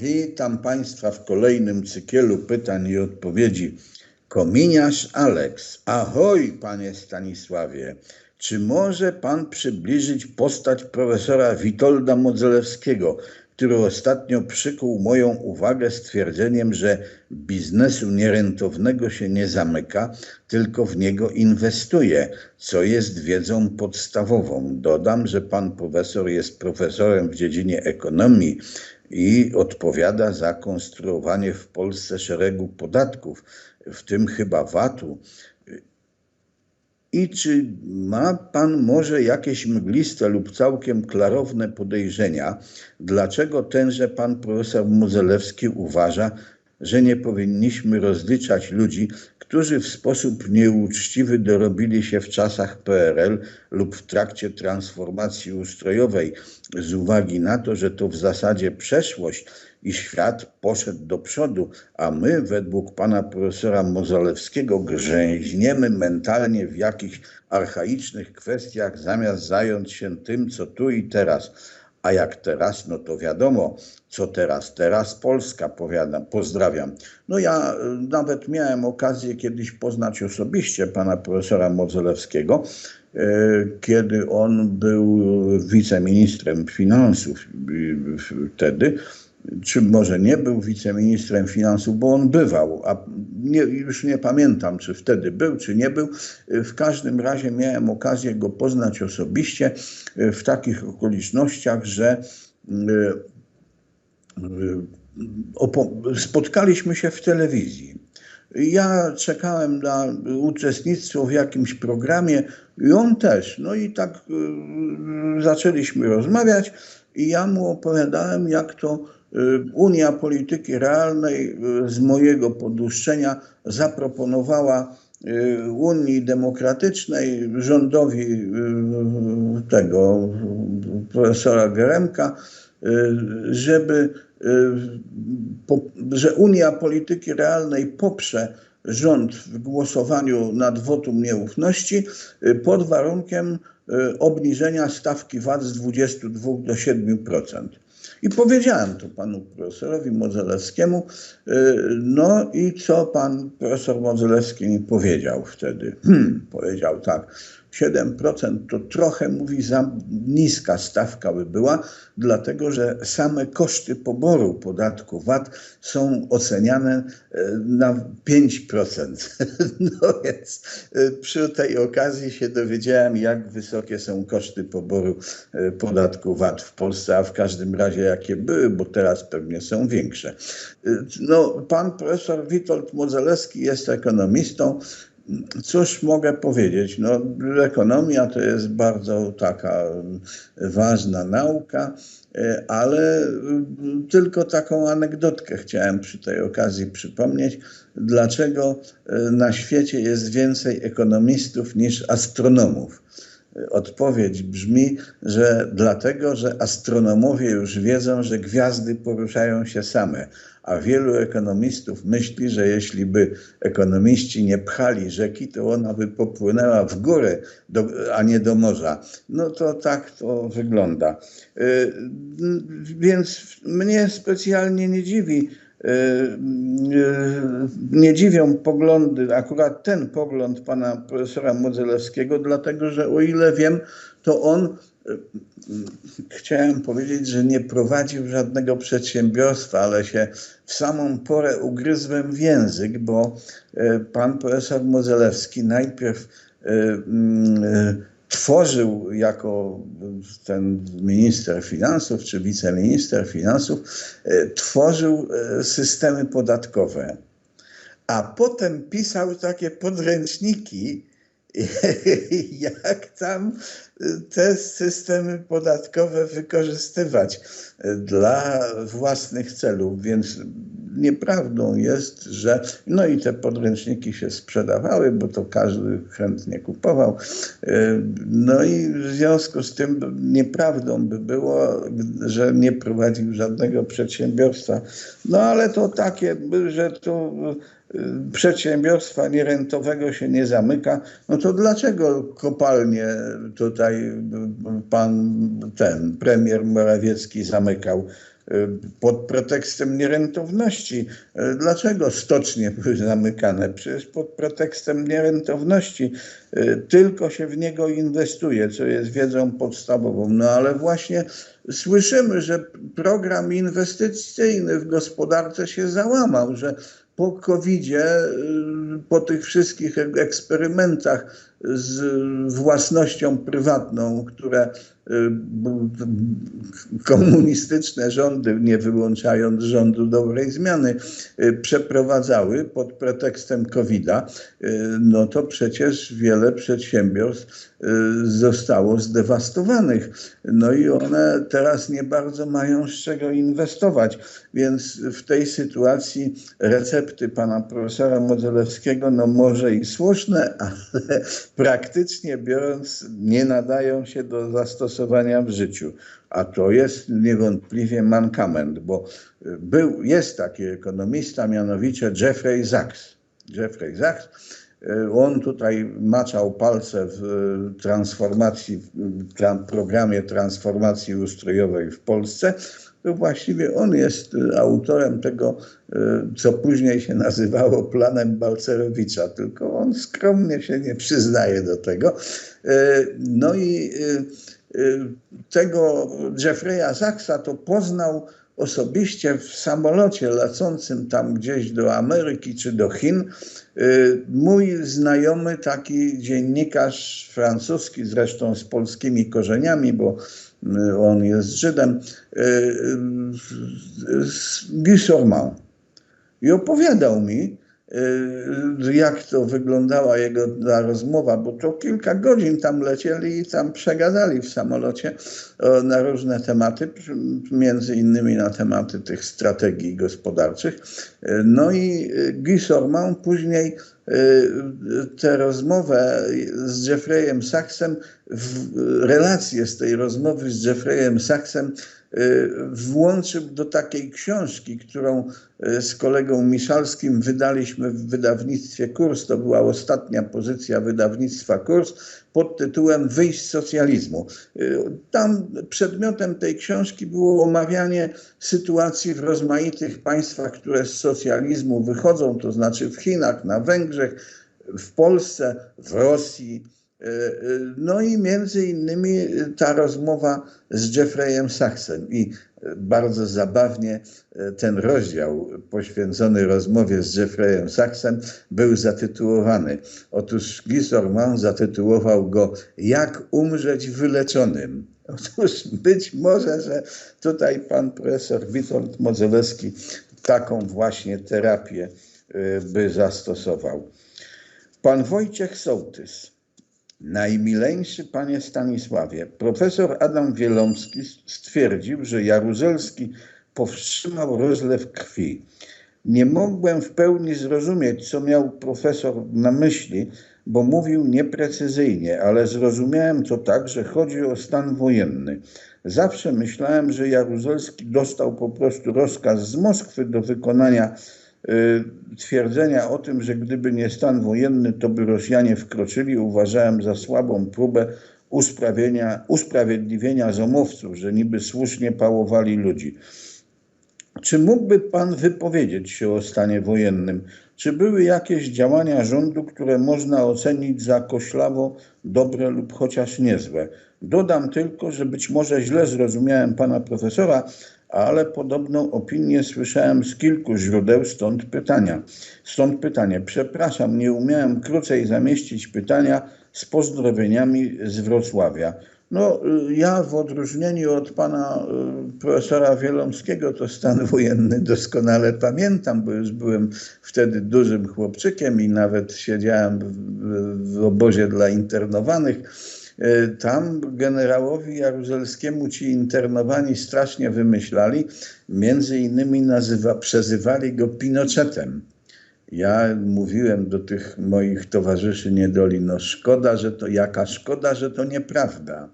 Witam Państwa w kolejnym cykielu pytań i odpowiedzi. Kominiarz Aleks. Ahoj, panie Stanisławie. Czy może pan przybliżyć postać profesora Witolda Modzelewskiego, który ostatnio przykuł moją uwagę stwierdzeniem, że biznesu nierentownego się nie zamyka, tylko w niego inwestuje, co jest wiedzą podstawową. Dodam, że pan profesor jest profesorem w dziedzinie ekonomii i odpowiada za konstruowanie w Polsce szeregu podatków, w tym chyba VAT-u. I czy ma Pan może jakieś mgliste lub całkiem klarowne podejrzenia, dlaczego tenże Pan profesor Mozelewski uważa, że nie powinniśmy rozliczać ludzi, którzy w sposób nieuczciwy dorobili się w czasach PRL lub w trakcie transformacji ustrojowej, z uwagi na to, że to w zasadzie przeszłość i świat poszedł do przodu, a my według pana profesora Mozalewskiego grzęźniemy mentalnie w jakichś archaicznych kwestiach, zamiast zająć się tym, co tu i teraz. A jak teraz, no to wiadomo, co teraz. Teraz Polska, powiadam, pozdrawiam. No ja y, nawet miałem okazję kiedyś poznać osobiście pana profesora Modzelewskiego, y, kiedy on był wiceministrem finansów y, wtedy czy może nie był wiceministrem finansów, bo on bywał, a nie, już nie pamiętam, czy wtedy był, czy nie był. W każdym razie miałem okazję go poznać osobiście w takich okolicznościach, że e, e, spotkaliśmy się w telewizji. Ja czekałem na uczestnictwo w jakimś programie i on też. No i tak e, zaczęliśmy rozmawiać i ja mu opowiadałem, jak to Unia Polityki Realnej y, z mojego podłuszczenia zaproponowała y, Unii Demokratycznej, rządowi tego profesora Geremka, żeby, że Unia Polityki Realnej poprze rząd w głosowaniu nad wotum nieufności pod warunkiem obniżenia stawki VAT z 22 do 7%. I powiedziałem to panu profesorowi Modzelewskiemu. Y, no i co pan profesor Modzelewski mi powiedział wtedy? Hmm, powiedział tak. 7% to trochę, mówi, za niska stawka by była, dlatego że same koszty poboru podatku VAT są oceniane e, na 5%. No więc e, przy tej okazji się dowiedziałem, jak wysokie są koszty poboru e, podatku VAT w Polsce, a w każdym razie jakie były, bo teraz pewnie są większe. No, pan profesor Witold Modzelewski jest ekonomistą, Cóż mogę powiedzieć? No, ekonomia to jest bardzo taka ważna nauka, ale tylko taką anegdotkę chciałem przy tej okazji przypomnieć. Dlaczego na świecie jest więcej ekonomistów niż astronomów? Odpowiedź brzmi, że dlatego, że astronomowie już wiedzą, że gwiazdy poruszają się same, a wielu ekonomistów myśli, że jeśli by ekonomiści nie pchali rzeki, to ona by popłynęła w górę, do, a nie do morza. No to tak to wygląda. Y, więc mnie specjalnie nie dziwi, y, y, nie dziwią poglądy, akurat ten pogląd pana profesora Modzelewskiego, dlatego że o ile wiem, to on chciałem powiedzieć, że nie prowadził żadnego przedsiębiorstwa, ale się w samą porę ugryzłem w język, bo e, pan profesor Mozelewski najpierw e, mm, e, tworzył jako ten minister finansów czy wiceminister finansów, tworzył systemy podatkowe, a potem pisał takie podręczniki, jak tam te systemy podatkowe wykorzystywać dla własnych celów. Więc nieprawdą jest, że no i te podręczniki się sprzedawały, bo to każdy chętnie kupował. No i w związku z tym nieprawdą by było, że nie prowadził żadnego przedsiębiorstwa. No ale to takie, że to przedsiębiorstwa nierentowego się nie zamyka, no to dlaczego kopalnie tutaj pan ten premier Morawiecki zamykał pod pretekstem nierentowności. Dlaczego stocznie były zamykane? Przecież pod pretekstem nierentowności tylko się w niego inwestuje, co jest wiedzą podstawową. No ale właśnie słyszymy, że program inwestycyjny w gospodarce się załamał, że po COVID-zie, po tych wszystkich eksperymentach z własnością prywatną, które y, komunistyczne rządy, nie wyłączając rządu dobrej zmiany, y, przeprowadzały pod pretekstem COVID-a, y, no to przecież wiele przedsiębiorstw zostało zdewastowanych. No i one teraz nie bardzo mają z czego inwestować. Więc w tej sytuacji recepty pana profesora Modzelewskiego, no może i słuszne, ale praktycznie biorąc nie nadają się do zastosowania w życiu. A to jest niewątpliwie mankament, bo był, jest taki ekonomista, mianowicie Jeffrey Sachs. Jeffrey Sachs, on tutaj maczał palce w transformacji, w programie transformacji ustrojowej w Polsce to właściwie on jest y, autorem tego, y, co później się nazywało planem Balcerowicza, tylko on skromnie się nie przyznaje do tego. Y, no i tego Jeffreya Sachsa to poznał osobiście w samolocie lecącym tam gdzieś do Ameryki czy do Chin. Mój znajomy, taki dziennikarz francuski, zresztą z polskimi korzeniami, bo on jest Żydem, e, Guy Sorman. I opowiadał mi, jak to wyglądała jego ta rozmowa, bo to kilka godzin tam lecieli i tam przegadali w samolocie na różne tematy, między innymi na tematy tych strategii gospodarczych. E, no i Guy Sorman później tę rozmowę z Jeffreyem Sachsem, relację z tej rozmowy z Jeffreyem Sachsem włączył do takiej książki, którą y, z kolegą Miszalskim wydaliśmy w wydawnictwie Kurs. To była ostatnia pozycja wydawnictwa Kurs pod tytułem Wyjść z socjalizmu. Y, tam przedmiotem tej książki było omawianie sytuacji w rozmaitych państwach, które z socjalizmu wychodzą, to znaczy w Chinach, na Węgrzech, w Polsce, w Rosji, E, e, no i między innymi ta rozmowa z Jeffreyem Sachsem i bardzo zabawnie e, ten rozdział poświęcony rozmowie z Jeffreyem Sachsem był zatytułowany. Otóż Guy Sorman zatytułował go Jak umrzeć wyleczonym. Otóż być może, że tutaj pan profesor Witold Modzelewski taką właśnie terapię by zastosował. Pan Wojciech Sołtys Najmileńszy panie Stanisławie, profesor Adam Wielomski stwierdził, że Jaruzelski powstrzymał rozlew krwi. Nie mogłem w pełni zrozumieć, co miał profesor na myśli, bo mówił nieprecyzyjnie, ale zrozumiałem to tak, że chodzi o stan wojenny. Zawsze myślałem, że Jaruzelski dostał po prostu rozkaz z Moskwy do wykonania twierdzenia o tym, że gdyby nie stan wojenny, to by Rosjanie wkroczyli, uważałem za słabą próbę usprawiedliwienia zomowców, że niby słusznie pałowali ludzi. Czy mógłby Pan wypowiedzieć się o stanie wojennym? Czy były jakieś działania rządu, które można ocenić za koślawo dobre lub chociaż niezłe? Dodam tylko, że być może źle zrozumiałem Pana profesora, ale podobną opinię słyszałem z kilku źródeł, stąd pytania. Stąd pytanie. Przepraszam, nie umiałem krócej zamieścić pytania z pozdrowieniami z Wrocławia. No, ja w odróżnieniu od pana y, profesora Wielomskiego to stan wojenny doskonale pamiętam, bo już byłem wtedy dużym chłopczykiem i nawet siedziałem w, w obozie dla internowanych tam generałowi Jaruzelskiemu ci internowani strasznie wymyślali, między innymi nazywa, przezywali go Pinochetem. Ja mówiłem do tych moich towarzyszy niedoli, no szkoda, że to, jaka szkoda, że to nieprawda.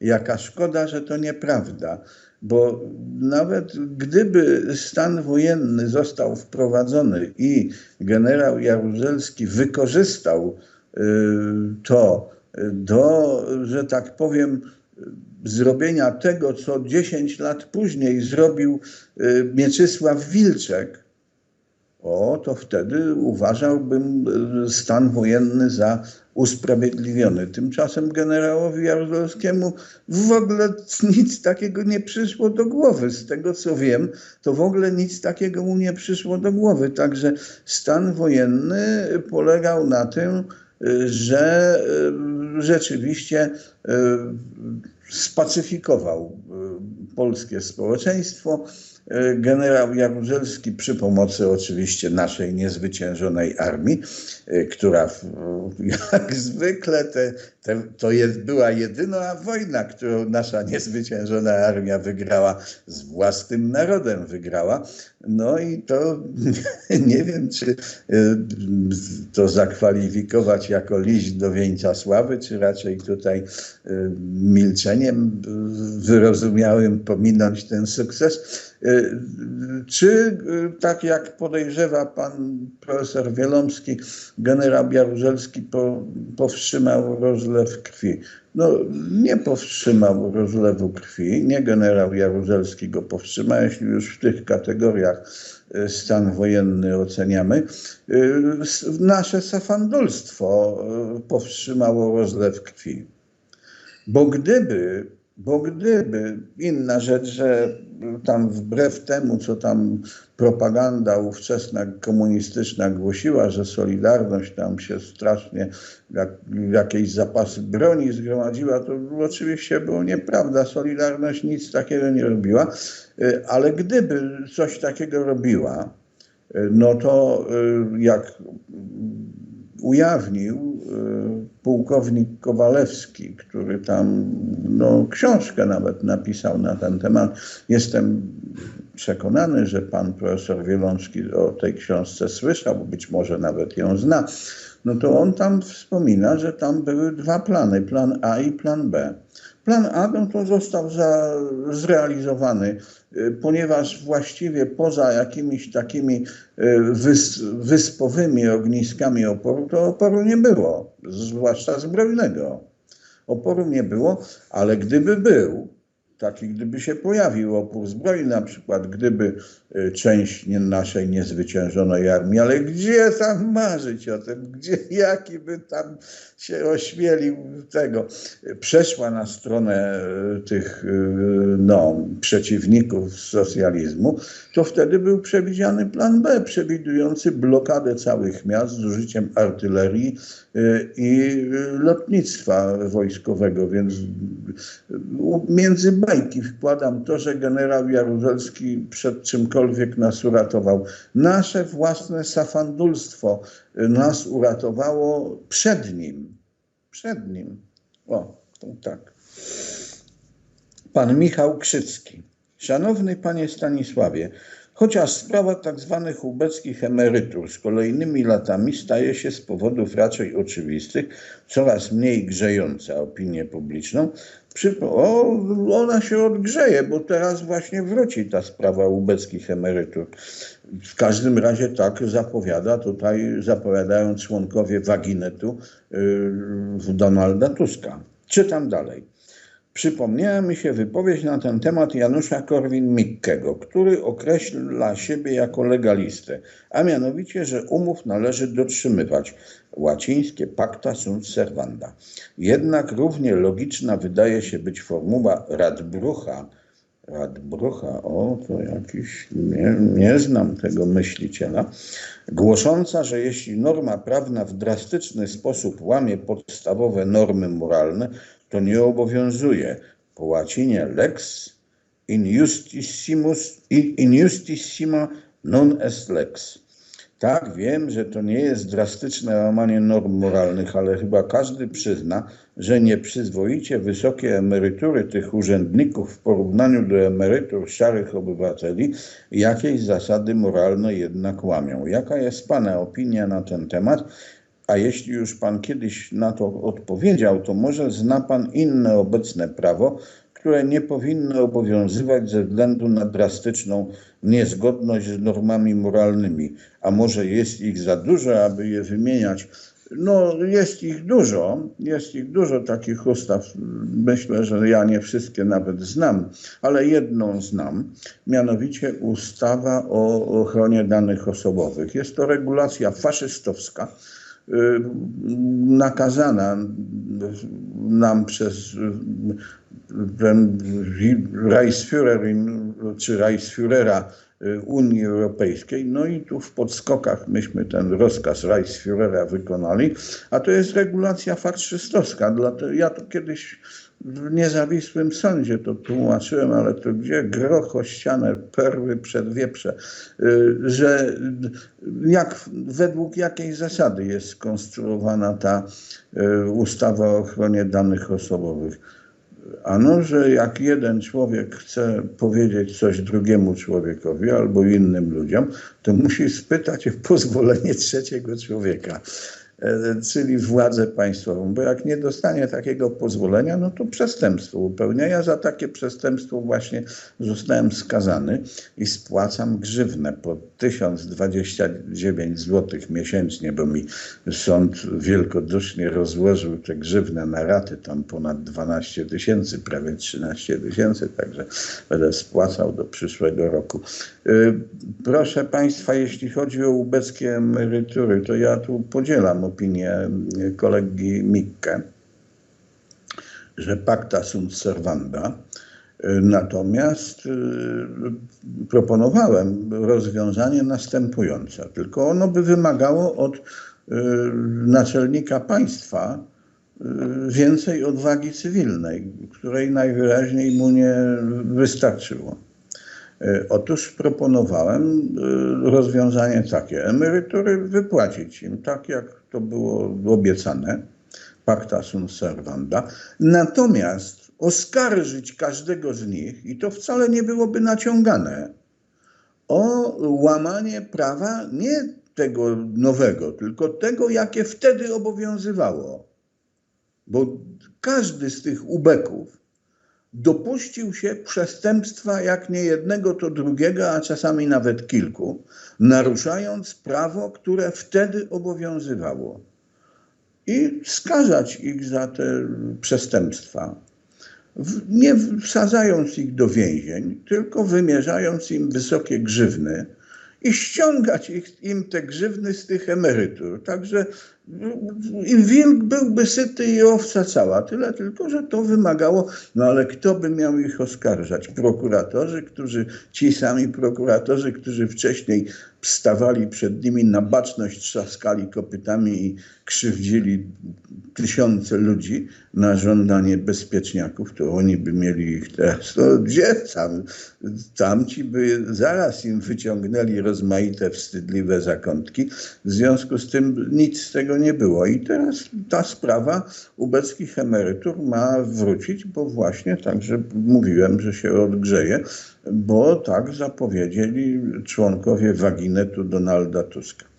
Jaka szkoda, że to nieprawda, bo nawet gdyby stan wojenny został wprowadzony i generał Jaruzelski wykorzystał y, to, do, że tak powiem, zrobienia tego, co 10 lat później zrobił Mieczysław Wilczek, o, to wtedy uważałbym stan wojenny za usprawiedliwiony. Tymczasem generałowi Jaruzelskiemu w ogóle nic takiego nie przyszło do głowy. Z tego co wiem, to w ogóle nic takiego mu nie przyszło do głowy. Także stan wojenny polegał na tym, że e, rzeczywiście e, spacyfikował e, polskie społeczeństwo. E, generał Jaruzelski przy pomocy oczywiście naszej niezwyciężonej armii, która jak zwykle te, to jest, była jedyna wojna, którą nasza niezwyciężona armia wygrała z własnym narodem wygrała. No i to nie wiem, czy e, to zakwalifikować jako liść do wieńca sławy, czy raczej tutaj milczeniem wyrozumiałym pominąć ten sukces. E, czy e, tak jak podejrzewa pan profesor Wielomski, generał Jaruzelski po, powstrzymał rozlew krwi? No, nie powstrzymał rozlewu krwi, nie generał Jaruzelski go powstrzymał, jeśli już w tych kategoriach e, stan wojenny oceniamy. Nasze safandolstwo powstrzymało rozlew krwi. Bo gdyby bo gdyby inna rzecz, że tam wbrew temu, co tam propaganda ówczesna komunistyczna głosiła, że Solidarność tam się strasznie jak, jakieś zapasy broni zgromadziła, to oczywiście było nieprawda. Solidarność nic takiego nie robiła, y, ale gdyby coś takiego robiła, y, no to y, jak ujawnił y, pułkownik Kowalewski, który tam no, książkę nawet napisał na ten temat. Jestem przekonany, że pan profesor Wielączki o tej książce słyszał, być może nawet ją zna. No to on tam wspomina, że tam były dwa plany, plan A i plan B. Plan A no to został za, zrealizowany, y, ponieważ właściwie poza jakimiś takimi y, wys, wyspowymi ogniskami oporu, to oporu nie było, zwłaszcza zbrojnego. Oporu nie było, ale gdyby był, taki gdyby się pojawił opór zbrojny, na przykład gdyby część naszej niezwyciężonej armii, ale gdzie tam marzyć o tym, gdzie, jaki by tam się ośmielił tego, przeszła na stronę y, tych y, no, przeciwników socjalizmu, to wtedy był przewidziany plan B, przewidujący blokadę całych miast z użyciem artylerii i lotnictwa wojskowego, więc między bajki wkładam to, że generał Jaruzelski przed czymkolwiek nas uratował. Nasze własne safandulstwo nas uratowało przed nim. Przed nim. O, to tak. Pan Michał Krzycki. Szanowny panie Stanisławie, Chociaż sprawa tzw. Tak ubeckich emerytur z kolejnymi latami staje się z powodów raczej oczywistych coraz mniej grzejąca opinię publiczną, o, ona się odgrzeje, bo teraz właśnie wróci ta sprawa ubeckich emerytur. W każdym razie tak zapowiada tutaj, zapowiadają członkowie Waginetu yy, Donalda Tuska. Czytam dalej. Przypomniała mi się wypowiedź na ten temat Janusza Korwin-Mikkego, który określa siebie jako legalistę, a mianowicie, że umów należy dotrzymywać. Łacińskie pacta sunt servanda. Jednak równie logiczna wydaje się być formuła Radbrucha, Radbrucha, o to jakiś, nie, nie znam tego myśliciela, głosząca, że jeśli norma prawna w drastyczny sposób łamie podstawowe normy moralne, to nie obowiązuje. Po łacinie lex in justissimus in justissima non est lex. Tak, wiem, że to nie jest drastyczne łamanie norm moralnych, ale chyba każdy przyzna, że nieprzyzwoicie wysokie emerytury tych urzędników w porównaniu do emerytur szarych obywateli jakieś zasady moralne jednak łamią. Jaka jest Pana opinia na ten temat a jeśli już Pan kiedyś na to odpowiedział, to może zna Pan inne obecne prawo, które nie powinny obowiązywać ze względu na drastyczną niezgodność z normami moralnymi, a może jest ich za dużo, aby je wymieniać. No, jest ich dużo, jest ich dużo takich ustaw. Myślę, że ja nie wszystkie nawet znam, ale jedną znam, mianowicie ustawa o ochronie danych osobowych. Jest to regulacja faszystowska, nakazana nam przez ten Reichsführer czy Reichsführera y, Unii Europejskiej. No i tu w podskokach myśmy ten rozkaz Reichsführera wykonali, a to jest regulacja faszystowska. Dlatego ja to kiedyś w niezawisłym sądzie to tłumaczyłem, ale to gdzie grocho ścianę, perły przed wieprze, y, że jak, według jakiej zasady jest skonstruowana ta y, ustawa o ochronie danych osobowych. Ano, że jak jeden człowiek chce powiedzieć coś drugiemu człowiekowi albo innym ludziom, to musi spytać o pozwolenie trzeciego człowieka. E, czyli władzę państwową, bo jak nie dostanie takiego pozwolenia, no to przestępstwo upełnia. Ja za takie przestępstwo właśnie zostałem skazany i spłacam grzywnę po 1029 zł miesięcznie, bo mi sąd wielkodusznie rozłożył te grzywne na raty, tam ponad 12 tysięcy, prawie 13 tysięcy, także będę spłacał do przyszłego roku. E, proszę Państwa, jeśli chodzi o ubeckie emerytury, to ja tu podzielam opinię kolegi Mikke, że pacta sunt servanda. Natomiast y, proponowałem rozwiązanie następujące, tylko ono by wymagało od y, naczelnika państwa y, więcej odwagi cywilnej, której najwyraźniej mu nie wystarczyło. Otóż proponowałem rozwiązanie takie: emerytury wypłacić im tak, jak to było obiecane, pacta sunt servanda, natomiast oskarżyć każdego z nich, i to wcale nie byłoby naciągane, o łamanie prawa nie tego nowego, tylko tego, jakie wtedy obowiązywało. Bo każdy z tych ubeków dopuścił się przestępstwa jak nie jednego, to drugiego, a czasami nawet kilku, naruszając prawo, które wtedy obowiązywało. I skazać ich za te przestępstwa, nie wsadzając ich do więzień, tylko wymierzając im wysokie grzywny i ściągać ich, im te grzywny z tych emerytur. Także i wilk byłby syty i owca cała. Tyle tylko, że to wymagało, no ale kto by miał ich oskarżać? Prokuratorzy, którzy, ci sami prokuratorzy, którzy wcześniej stawali przed nimi na baczność, trzaskali kopytami i krzywdzili tysiące ludzi na żądanie bezpieczniaków, to oni by mieli ich teraz. No gdzie tam? Tamci by zaraz im wyciągnęli rozmaite, wstydliwe zakątki. W związku z tym nic z tego nie było. I teraz ta sprawa ubeckich emerytur ma wrócić, bo właśnie także mówiłem, że się odgrzeje, bo tak zapowiedzieli członkowie waginetu Donalda Tuska.